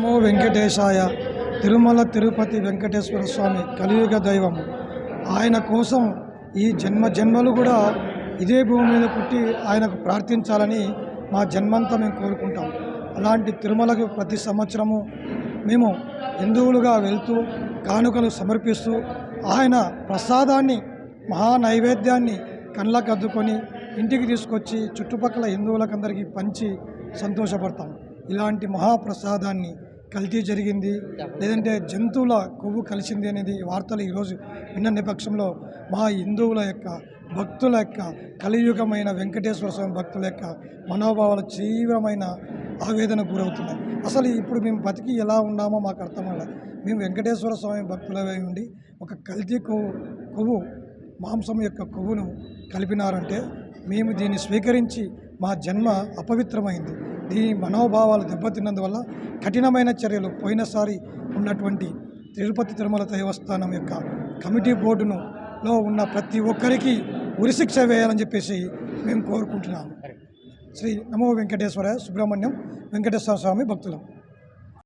నమో వెంకటేశాయ. తిరుమల తిరుపతి వెంకటేశ్వర స్వామి కలియుగ దైవం. ఆయన కోసం ఈ జన్మ జన్మలు కూడా ఇదే భూమి మీద పుట్టి ఆయనకు ప్రార్థించాలని మా జన్మంతా మేము కోరుకుంటాం. అలాంటి తిరుమలకు ప్రతి సంవత్సరము మేము హిందువులుగా వెళ్తూ కానుకలు సమర్పిస్తూ ఆయన ప్రసాదాన్ని మహా నైవేద్యాన్ని కళ్ళకు అద్దుకొని ఇంటికి తీసుకొచ్చి చుట్టుపక్కల హిందువులకందరికీ పంచి సంతోషపడతాం. ఇలాంటి మహాప్రసాదాన్ని కల్తీ జరిగింది. లేదంటే జంతువుల కొవ్వు కలిసింది అనేది వార్తలు ఈరోజు విన్న నేపథ్యంలో మా హిందువుల యొక్క భక్తుల యొక్క కలియుగమైన వెంకటేశ్వర స్వామి భక్తుల యొక్క మనోభావాలు తీవ్రమైన ఆవేదన గురవుతున్నాయి. అసలు ఇప్పుడు మేము బతికి ఎలా ఉన్నామో మాకు అర్థం అవ్వలేదు మేము వెంకటేశ్వర స్వామి భక్తులవై ఉండి ఒక కల్తీ కొవ్వు కొవ్వు మాంసం యొక్క కొవ్వును కలిపినారంటే మేము దీన్ని స్వీకరించి మా జన్మ అపవిత్రమైంది. దీని మనోభావాలు దెబ్బతిన్నందువల్ల కఠినమైన చర్యలు పోయినసారి ఉన్నటువంటి తిరుపతి తిరుమల దేవస్థానం యొక్క కమిటీ బోర్డును లో ఉన్న ప్రతి ఒక్కరికి ఉరిశిక్ష వేయాలని చెప్పేసి మేము కోరుకుంటున్నాము. శ్రీ నమో వెంకటేశ్వర సుబ్రహ్మణ్యం వెంకటేశ్వర స్వామి భక్తులం.